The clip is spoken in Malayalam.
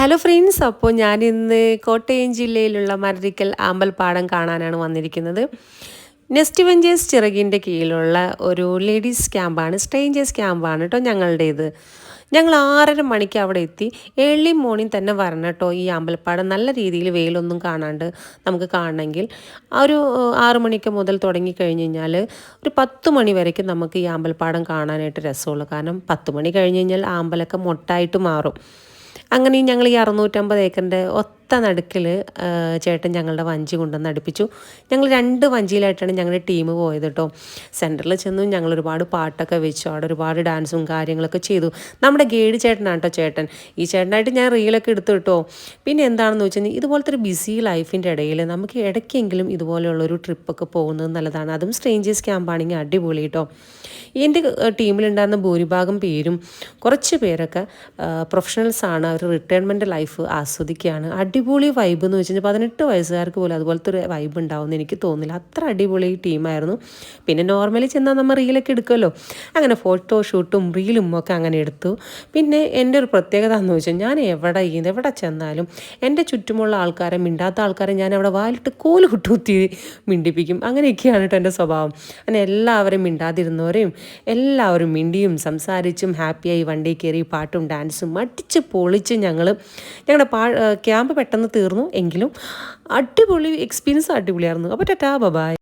ഹലോ ഫ്രണ്ട്സ് അപ്പോൾ ഞാൻ ഇന്ന് കോട്ടയം ജില്ലയിലുള്ള മരരിക്കൽ ആമ്പൽപ്പാടം കാണാനാണ് വന്നിരിക്കുന്നത്. നെസ്റ്റ് വെഞ്ചേഴ്സ് ചിറകിന്റെ കീഴിലുള്ള ഒരു ലേഡീസ് ക്യാമ്പാണ് സ്ട്രേഞ്ചേഴ്സ് ക്യാമ്പാണ് കേട്ടോ ഞങ്ങളുടേത്. ഞങ്ങൾ ആറര മണിക്ക് അവിടെ എത്തി. ഏർലി മോർണിംഗ് തന്നെ വരണം കേട്ടോ ഈ അമ്പലപ്പാടം നല്ല രീതിയിൽ വെയിലൊന്നും കാണാണ്ട് നമുക്ക് കാണണമെങ്കിൽ. ഒരു ആറ് മണിക്ക് മുതൽ തുടങ്ങി കഴിഞ്ഞ് കഴിഞ്ഞാൽ ഒരു പത്ത് മണി വരയ്ക്കും നമുക്ക് ഈ അമ്പലപ്പാടം കാണാനായിട്ട് രസമുള്ളൂ. കാരണം പത്ത് മണി കഴിഞ്ഞ് കഴിഞ്ഞാൽ ആമ്പലൊക്കെ മൊട്ടായിട്ട് മാറും. അങ്ങനെ ഞങ്ങൾ ഈ അറുന്നൂറ്റമ്പത് ഏക്കറിന്റെ ഒത്ത നടുക്കിൽ ചേട്ടൻ ഞങ്ങളുടെ വഞ്ചി കൊണ്ടുവന്ന് അടുപ്പിച്ചു. ഞങ്ങൾ രണ്ട് വഞ്ചിയിലായിട്ടാണ് ഞങ്ങളുടെ ടീം പോയത് കേട്ടോ സെന്ററിൽ ചെന്നു ഞങ്ങൾ ഒരുപാട് പാട്ടൊക്കെ വെച്ചു. അവിടെ ഒരുപാട് ഡാൻസും കാര്യങ്ങളൊക്കെ ചെയ്തു. നമ്മുടെ ഗൈഡ് ചേട്ടനാണ് കേട്ടോ ചേട്ടൻ. ഈ ചേട്ടനായിട്ട് ഞാൻ റീലൊക്കെ എടുത്തു കേട്ടോ പിന്നെ എന്താണെന്ന് വെച്ചാൽ ഇതുപോലത്തെ ഒരു ബിസി ലൈഫിന്റെ ഇടയിൽ നമുക്ക് ഇടയ്ക്കെങ്കിലും ഇതുപോലെയുള്ളൊരു ട്രിപ്പൊക്കെ പോകുന്നത് നല്ലതാണ്. അതും സ്ട്രേഞ്ചേഴ്സ് ക്യാമ്പാണെങ്കിൽ അടിപൊളി കേട്ടോ എന്റെ ടീമിലുണ്ടായിരുന്ന ഭൂരിഭാഗം പേരും കുറച്ച് പേരൊക്കെ പ്രൊഫഷണൽസാണ് അവർ റിട്ടയർമെന്റ് ലൈഫ് ആസ്വദിക്കുകയാണ്. അടിപൊളി വൈബ് എന്ന് വെച്ച് കഴിഞ്ഞാൽ പതിനെട്ട് വയസ്സുകാർക്ക് പോലും അതുപോലത്തെ ഒരു വൈബ് ഉണ്ടാവുമെന്ന് എനിക്ക് തോന്നുന്നില്ല. അത്ര അടിപൊളി ടീമായിരുന്നു പിന്നെ നോർമലി ചെന്നാൽ നമ്മൾ റീലൊക്കെ എടുക്കുമല്ലോ അങ്ങനെ ഫോട്ടോ ഷൂട്ടും റീലും ഒക്കെ അങ്ങനെ എടുത്തു. പിന്നെ എന്റെ ഒരു പ്രത്യേകത എന്ന് വെച്ചാൽ ഞാൻ എവിടെ എവിടെ ചെന്നാലും എന്റെ ചുറ്റുമുള്ള ആൾക്കാരെ മിണ്ടാത്ത ആൾക്കാരെ ഞാൻ അവിടെ വാലിട്ട് കോൽ കുട്ടുകുത്തി മിണ്ടിപ്പിക്കും. അങ്ങനെയൊക്കെയാണ് കേട്ടോ എന്റെ സ്വഭാവം. അങ്ങനെ എല്ലാവരും മിണ്ടാതിരുന്നവരെയും എല്ലാവരും മിണ്ടിയും സംസാരിച്ചും ഹാപ്പിയായി വണ്ടി കയറി പാട്ടും ഡാൻസും അടിച്ച് പൊളിച്ച് ഞങ്ങൾ ഞങ്ങളുടെ പാ ക്യാമ്പ് പെട്ടെന്ന് തീർന്നു എങ്കിലും അടിപൊളി എക്സ്പീരിയൻസ് അടിപൊളിയായിരുന്നു. അപ്പോൾ ടാറ്റാ ബബായ്